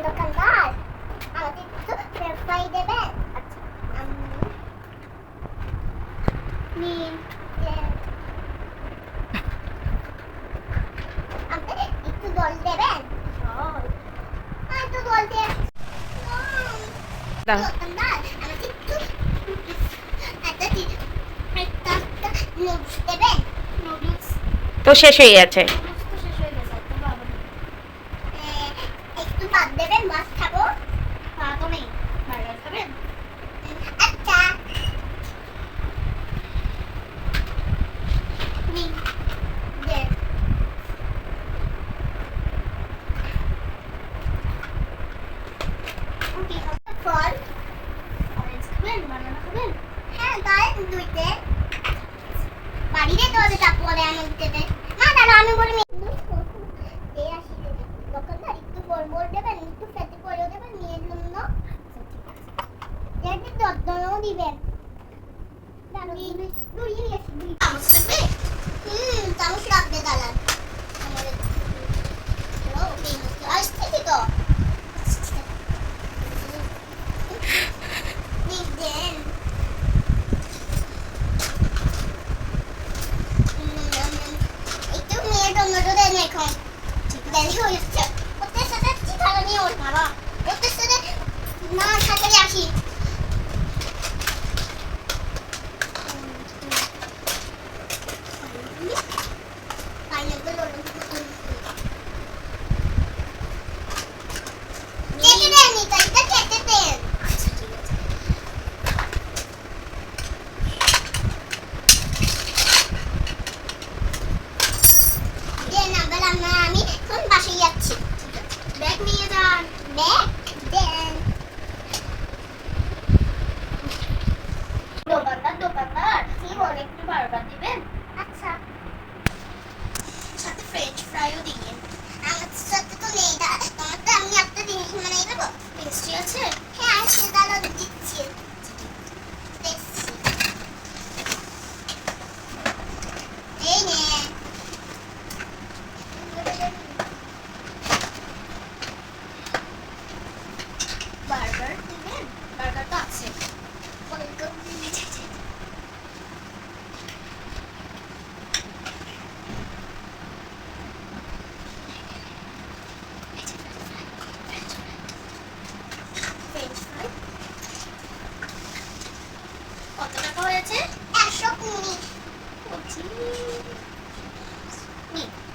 দোকানদার আমাকে একটু ফ্রাই দেবেন নুডলস তো শেষ হয়ে গেছে নুডলস তো শেষ হয়ে গেছে একটু বাবা একটু ভাত দেবেন, মাছ খাব। ভাতও নেই বার্গার খাবেন? আচ্ছা। ফল। অরেঞ্জ খাবেন, বানানা খাবেন? হ্যাঁ তাই দুইতে বাড়িতে তো আমি না দাঁড়া আমি বলি দেবেন একটু ফেটে করেও দেবেন মেয়ের জন্য একটু যত্নও দিবেন। চামচ লাগবে দাঁড়ান আমাদের আসছে কি তো একটু মেয়ের টমেটো দেন এখন। দেরি দেন আবার আমরা আমি এখন বাসায় যাচ্ছি ব্যাগ নিয়ে যান ব্যাগ দেন দোকানদার দোকানদার কি বলে একটু বারোটা দিবেন? 1、2、